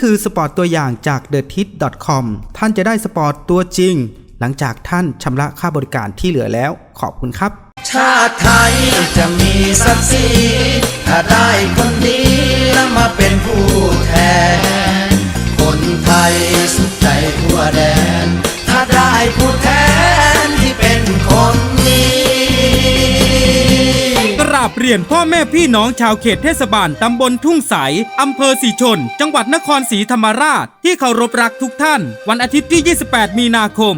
คือสปอร์ตตัวอย่างจาก t h e t i t c o m ท่านจะได้สปอร์ตตัวจริง หลังจากท่านชำระค่าบริการที่เหลือแล้ว ขอบคุณครับ ชาติไทยจะมีศักดิ์ศรีถ้าได้คนดีแล้วมาเป็น บเรียนพ่อแม่พี่น้องชาวเขตเทศบาลตำบลทุ่งใสอำเภอสีชน จังหวัดนครศรีธรรมราช ที่เคารพรักทุกท่าน วันอาทิตย์ที่ 28 มีนาคม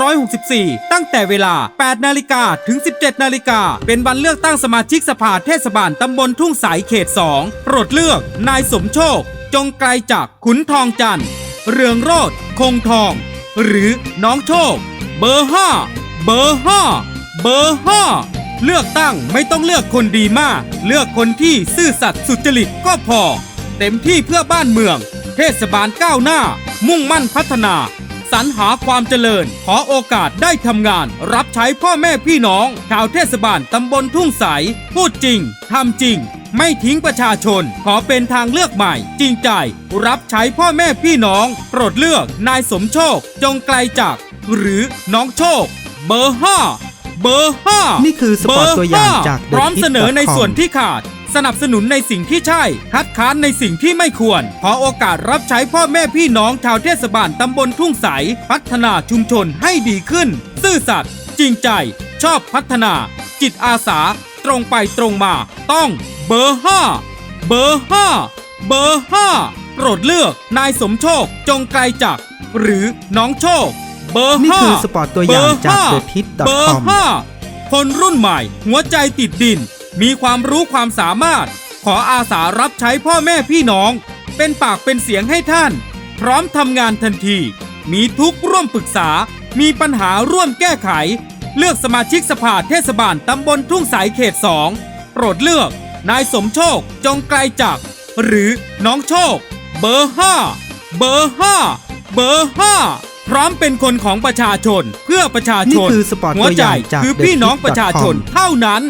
2564 ตั้งแต่เวลา 8 นาฬิกาถึง 17 นาฬิกา เป็นวันเลือกตั้งสมาชิกสภาเทศบาลตำบลทุ่งใสเขต 2 โปรดเลือก นายสมโชค จงไกลจากขุนทองจันทร์ เรืองโรดคงทอง หรือน้องโชค เบอร์ 5 เบอร์ 5 เบอร์ 5 เลือกตั้งไม่ต้องเลือกคนดีมาก เลือกคนที่ซื่อสัตย์สุจริตก็พอ เต็มที่เพื่อบ้านเมือง เทศบาลก้าวหน้า มุ่งมั่นพัฒนา สรรหาความเจริญ ขอโอกาสได้ทำงาน รับใช้พ่อแม่พี่น้อง ชาวเทศบาลตำบลทุ่งใส พูดจริงทำจริง ไม่ทิ้งประชาชน ขอเป็นทางเลือกใหม่ จริงใจ รับใช้พ่อแม่พี่น้อง โปรดเลือกนายสมโชค จงไกลจาก หรือน้องโชค เบอร์ห้า เบอร์ห้านี่คือสปอร์ตตัวอย่างจากพร้อม The Hit เสนอใน com ส่วนที่ขาด สนับสนุนในสิ่งที่ใช่ คัดค้านในสิ่งที่ไม่ควร ขอโอกาสรับใช้พ่อแม่พี่น้องชาวเทศบาลตำบลทุ่งใส พัฒนาชุมชนให้ดีขึ้น ซื่อสัตย์จริงใจ ชอบพัฒนา จิตอาสา ตรงไปตรงมา ต้องเบอร์ห้าเบอร์ห้าเบอร์ห้าโปรดเลือกนายสมโชคจงไกลจากหรือน้องโชค เบอร์นี่ห้าคือสปอร์ตตัวอย่างจากเบอ The ร์ Hit เบอร์ com ห้าคนรุ่นใหม่ หัวใจติดดิน มีความรู้ความสามารถ ขออาสารับใช้พ่อแม่พี่น้อง เป็นปากเป็นเสียงให้ท่าน พร้อมทำงานทันที มีทุกข์ร่วมปรึกษา มีปัญหาร่วมแก้ไข เลือกสมาชิกสภาเทศบาลตำบลทุ่งสายเขตสองโปรดเลือก นายสมโชคจงไกลจากหรือน้องโชค เบอร์ห้าเบอร์ห้าเบอร์ห้า พร้อมเป็นคนของประชาชน เพื่อประชาชน นี่คือสปอร์ตหัวตัวอใจย่างจากคือ The พี่น้อง Hit ประชาชน com เท่านั้น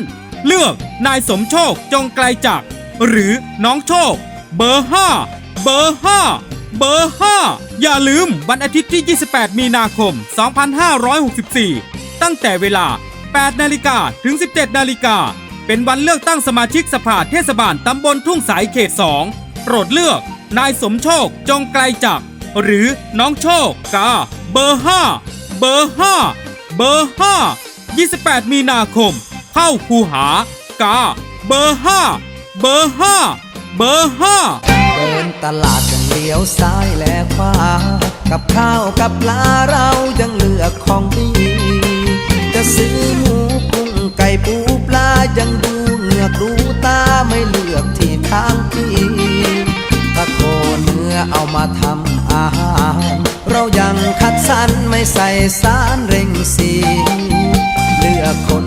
เลือกนายสมโชคจงไกลจากหรือน้องโชค เบอร์ห้าเบอร์ห้าเบอร์ห้าอย่าลืมวันอาทิตย์ที่ 28 มีนาคม 2564 ตั้งแต่เวลา 8 นาฬิกาถึง 17 นาฬิกา เป็นวันเลือกตั้งสมาชิกสภาเทศบาลตำบลทุ่งสายเขต 2 โปรดเลือก นายสมโชคจงไกลจาก หรือน้องโชคกา เบอร์ 5 เบอร์ 5 เบอร์ 5 28 มีนาคม เข้าคูหากา เบอร์ 5 เบอร์ 5 เบอร์ 5 เดินตลาดยังเลี้ยวซ้ายและขวา กับข้าวกับปลาเรายังเลือกของดี จะซื้อหมูกุ้งไก่ปูปลายังดูเหงือกดูตาไม่เลือกที่ทางที่ถ้าโคเนื้อเอามาทำามเรายังคัดสรรไม่ใส่สารเร่งสีเลือกคน